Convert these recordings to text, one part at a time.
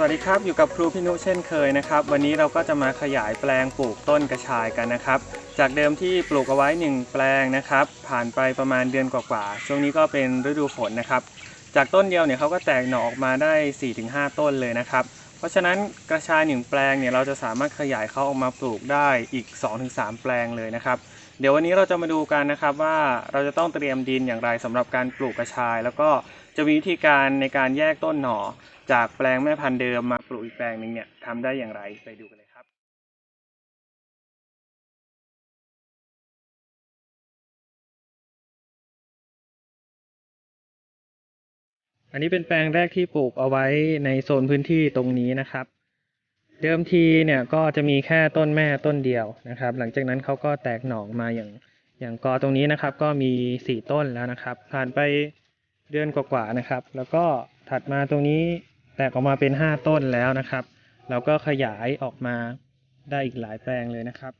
สวัสดีครับ อยู่กับครูพี่นุเช่นเคยนะครับ วันนี้เราก็จะมาขยายแปลงปลูกต้นกระชายกันนะครับ จากเดิมที่ปลูกเอาไว้ 1 แปลงนะครับ ผ่านไปประมาณเดือนกว่าๆช่วงนี้ก็เป็นฤดูฝนนะครับ จากต้นเดียวเนี่ยเขาก็แตกหน่อออกมาได้ 4-5 ต้นเลยนะครับ เพราะฉะนั้นกระชายหนึ่งแปลงเนี่ยเราจะสามารถขยายเขาออกมาปลูกได้อีก 2-3 แปลงเลยนะครับ เดี๋ยววันนี้เราจะมาดูกันนะครับว่าเราจะต้องเตรียมดินอย่างไรสำหรับการปลูกกระชาย แล้วก็จะมีวิธีการในการแยกต้นหน่อ จากแปลงแม่พันธุ์เดิมมาปลูกอีกแปลงหนึ่งเนี่ยทำได้อย่างไรไปดูกันเลย อันนี้เป็นแปลงแรกที่ปลูกเอาไว้ในโซนพื้นที่ตรงนี้นะครับ เดิมทีเนี่ยก็จะมีแค่ต้นแม่ต้นเดียวนะครับ หลังจากนั้นเขาก็แตกหน่อมาอย่างอย่างกอตรงนี้นะครับ ก็มีสี่ต้นแล้วนะครับ ผ่านไปเดือนกว่าๆนะครับ แล้วก็ถัดมาตรงนี้แตกออกมาเป็นห้าต้นแล้วนะครับ เราก็ขยายออกมาได้อีกหลายแปลงเลยนะครับ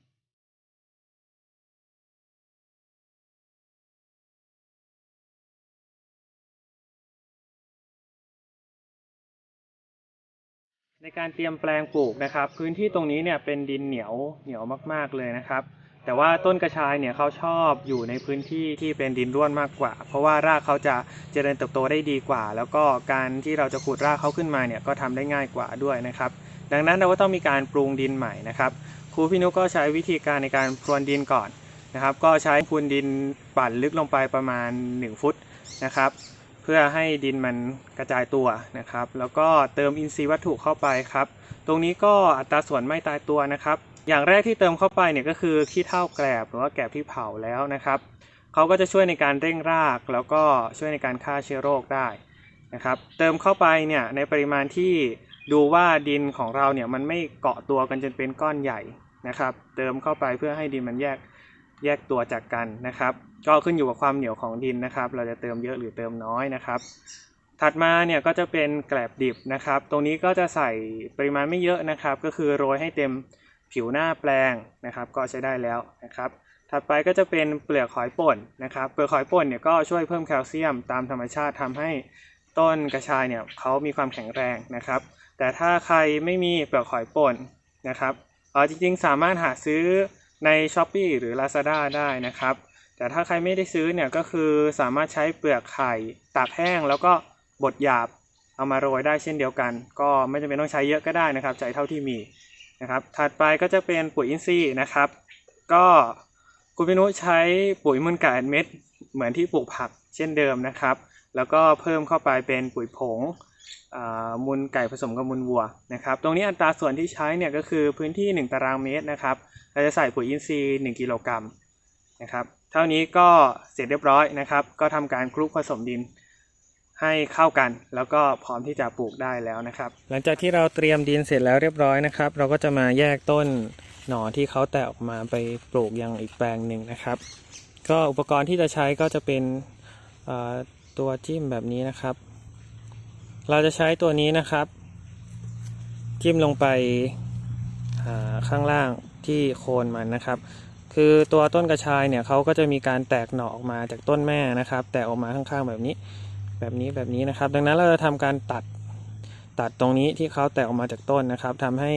ในการเตรียมแปลงปลูกนะครับ พื้นที่ตรงนี้เนี่ยเป็นดินเหนียวเหนียวมาก ๆเลยนะครับ แต่ว่าต้นกระชายเนี่ยเขาชอบอยู่ในพื้นที่ที่เป็นดินร่วนมากกว่า เพราะว่ารากเขาจะเจริญเติบโตได้ดีกว่า แล้วก็การที่เราจะขุดรากเขาขึ้นมาเนี่ยก็ทำได้ง่ายกว่าด้วยนะครับ ดังนั้นเราก็ต้องมีการปรุงดินใหม่นะครับครูพี่นุกก็ใช้วิธีการในการพรวนดินก่อนนะครับ ก็ใช้พรวนดินปั่นลึกลงไปประมาณ 1 ฟุตนะครับ พื่อให้ดินมันกระจายตัวนะครับ แล้วก็เติมอินทรีย์วัตถุเข้าไปครับ ตรงนี้ก็อัตราส่วนไม่ตายตัวนะครับ อย่างแรกที่เติมเข้าไปเนี่ยก็คือขี้เถ้าแกลบหรือว่าแกลบที่เผาแล้วนะครับเขาก็จะช่วยในการเร่งราก แล้วก็ช่วยในการฆ่าเชื้อโรคได้นะครับ เติมเข้าไปเนี่ยในปริมาณที่ดูว่าดินของเราเนี่ยมันไม่เกาะตัวกันจนเป็นก้อนใหญ่นะครับ เติมเข้าไปเพื่อให้ดินมันแยก แยกตัวจากกันนะครับ ก็ขึ้นอยู่กับความเหนียวของดินนะครับ เราจะเติมเยอะหรือเติมน้อยนะครับ ถัดมาเนี่ยก็จะเป็นแกลบดิบนะครับ ตรงนี้ก็จะใส่ปริมาณไม่เยอะนะครับ ก็คือโรยให้เต็มผิวหน้าแปลงนะครับ ก็ใช้ได้แล้วนะครับ ถัดไปก็จะเป็นเปลือกหอยป่นนะครับ เปลือกหอยป่นเนี่ยก็ช่วยเพิ่มแคลเซียมตามธรรมชาติทำให้ต้นกระชายเนี่ยเขามีความแข็งแรงนะครับ แต่ถ้าใครไม่มีเปลือกหอยป่นนะครับเออจริงๆ สามารถหาซื้อ ใน s h อ p e e หรือ Lazada ได้นะครับ แต่ถ้าใครไม่ได้ซื้อเนี่ยก็คือสามารถใช้เปลือกไข่ตากแห้ง แล้วก็บดหยาบเอามาโรยได้เช่นเดียวกัน ก็ไม่จำเป็นต้องใช้เยอะก็ได้นะครับใจเท่าที่มีนะครับถัดไปก็จะเป็นปุ๋ยอินทรีย์นะครับ ก็คุณพินุใช้ปุ๋ยมูลไก่เม็ดเหมือนที่ปลูกผักเช่นเดิมนะครับ แล้วก็เพิ่มเข้าไปเป็นปุ๋ยผงอ่ามูลไก่ผสมกับมูลวัวนะครับ ตรงนี้อัตราส่วนที่ใช้เนี่ยก็คือพื้นที่ 1 ตารางเมตรนะครับ เราจะใส่ปุ๋ยอินทรีย์1กิโลกรัมนะครับ เท่านี้ก็เสร็จเรียบร้อยนะครับ ก็ทำการคลุกผสมดินให้เข้ากัน แล้วก็พร้อมที่จะปลูกได้แล้วนะครับ หลังจากที่เราเตรียมดินเสร็จแล้วเรียบร้อยนะครับ เราก็จะมาแยกต้นหน่อที่เขาแตกออกมาไปปลูกยังอีกแปลงหนึ่งนะครับ ก็อุปกรณ์ที่จะใช้ก็จะเป็นตัวจิ้มแบบนี้นะครับ เราจะใช้ตัวนี้นะครับ จิ้มลงไปอ่าข้างล่าง ที่โคนมันนะครับ คือตัวต้นกระชายเนี่ยเขาก็จะมีการแตกหน่อออกมาจากต้นแม่นะครับ แตกออกมาข้างๆแบบนี้ แบบนี้แบบนี้นะครับ ดังนั้นเราจะทำการตัดตัดตรงนี้ที่เขาแตกออกมาจากต้นนะครับทำให้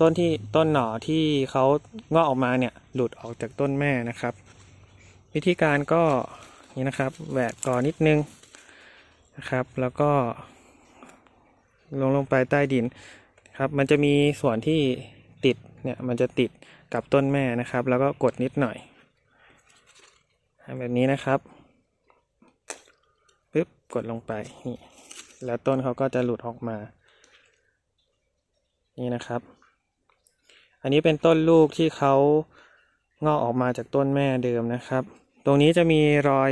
ต้นที่ต้นหน่อที่เขางอกออกมาเนี่ยหลุดออกจากต้นแม่นะครับ วิธีการก็นี่นะครับแหวกก่อนนิดนึงนะครับ แล้วก็ลงลงไปใต้ดินครับ มันจะมีส่วนที่ ติดเนี่ยมันจะติดกับต้นแม่นะครับ แล้วก็กดนิดหน่อยแบบนี้นะครับปึ๊บกดลงไปนี่แล้วต้นเขาก็จะหลุดออกมา นี่นะครับ อันนี้เป็นต้นลูกที่เขางอกออกมาจากต้นแม่เดิมนะครับ ตรงนี้จะมีรอย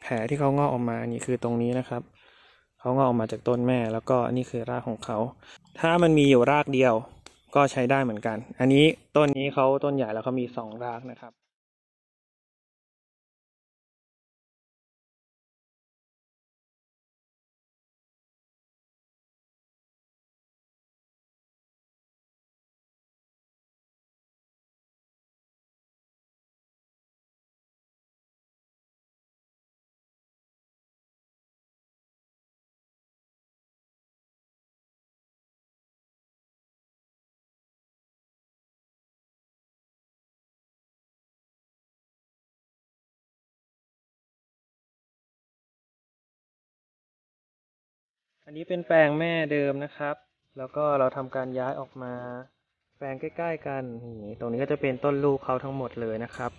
แผลที่เขางอกออกมานี่คือตรงนี้นะครับเขางอกออกมาจากต้นแม่ แล้วก็นี่คือรากของเขา ถ้ามันมีอยู่รากเดียว ก็ใช้ได้เหมือนกัน อันนี้ต้นนี้เขาต้นใหญ่แล้วเขามีสองรากนะครับ อันนี้เป็นแปลงแม่เดิมนะครับ แล้วก็เราทำการย้ายออกมา แปลงใกล้ ๆ กันนี่ตรงนี้ก็จะเป็นต้นลูกเขาทั้งหมดเลยนะครับ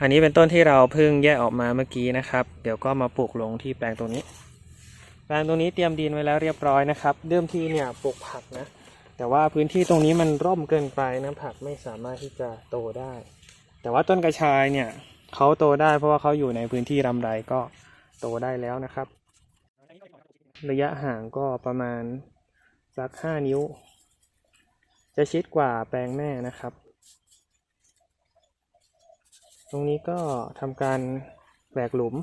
อันนี้เป็นต้นที่เราเพิ่งแยกออกมาเมื่อกี้นะครับ เดี๋ยวก็มาปลูกลงที่แปลงตรงนี้ แปลงตรงนี้เตรียมดินไว้แล้วเรียบร้อยนะครับ เดิมทีเนี่ยปลูกผักนะ แต่ว่าพื้นที่ตรงนี้มันร่มเกินไปนะผักไม่สามารถที่จะโตได้ แต่ว่าต้นกระชายเนี่ยเขาโตได้เพราะว่าเขาอยู่ในพื้นที่ลำไรก็โตได้แล้วนะครับ ระยะห่างก็ประมาณสักห้านิ้ว จะชิดกว่าแปลงแม่นะครับ ตรงนี้ก็ทำการแหวกหลุม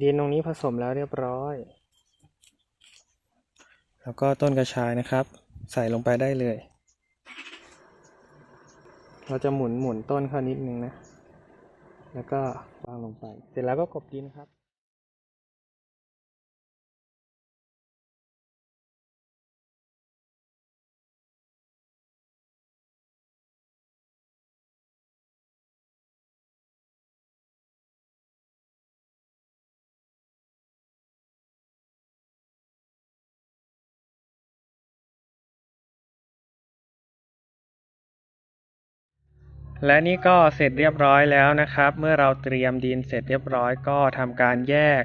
ดินตรงนี้ผสมแล้วเรียบร้อย แล้วก็ต้นกระชายนะครับ ใส่ลงไปได้เลย เราจะหมุนหมุนต้นเขานิดนึงนะ แล้วก็วางลงไป เสร็จแล้วก็กบดินครับ และนี่ก็เสร็จเรียบร้อยแล้วนะครับ เมื่อเราเตรียมดินเสร็จเรียบร้อยก็ทำการแยก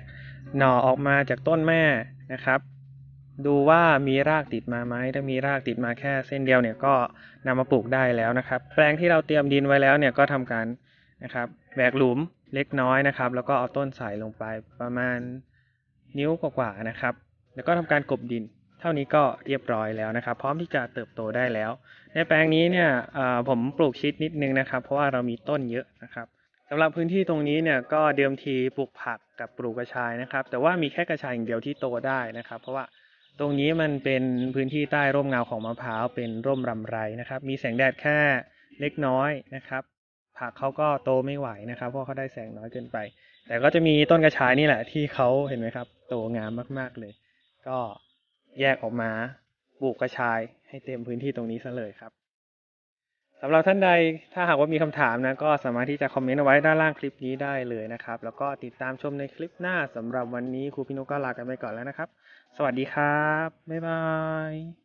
หน่อออกมาจากต้นแม่นะครับ ดูว่ามีรากติดมาไหมถ้ามีรากติดมาแค่เส้นเดียวเนี่ยก็นำมาปลูกได้แล้วนะครับ แปลงที่เราเตรียมดินไว้แล้วเนี่ยก็ทำการนะครับแหวกหลุมเล็กน้อยนะครับ แล้วก็เอาต้นใส่ลงไปประมาณนิ้วกว่าๆนะครับ แล้วก็ทำการกลบดิน เท่านี้ก็เรียบร้อยแล้วนะครับ พร้อมที่จะเติบโตได้แล้ว ในแปลงนี้เนี่ยผมปลูกชิดนิดนึงนะครับ เพราะว่าเรามีต้นเยอะนะครับสำหรับพื้นที่ตรงนี้เนี่ยก็เดิมทีปลูกผักกับปลูกกระชายนะครับ แต่ว่ามีแค่กระชายอย่างเดียวที่โตได้นะครับ เพราะว่าตรงนี้มันเป็นพื้นที่ใต้ร่มเงาของมะพร้าวเป็นร่มรำไรนะครับ มีแสงแดดแค่เล็กน้อยนะครับผักเขาก็โตไม่ไหวนะครับ เพราะเขาได้แสงน้อยเกินไป แต่ก็จะมีต้นกระชายนี่แหละที่เขาเห็นไหมครับ โตงามมาก ๆเลย ก็ แยกออกมาปลูกกระชายให้เต็มพื้นที่ตรงนี้ซะเลยครับสำหรับท่านใดถ้าหากว่ามีคำถามนะก็สามารถที่จะคอมเมนต์เอาไว้ด้านล่างคลิปนี้ได้เลยนะครับ แล้วก็ติดตามชมในคลิปหน้าสำหรับวันนี้ครูพี่นุก็ลากันไปก่อนแล้วนะครับ สวัสดีครับ บ๊ายบาย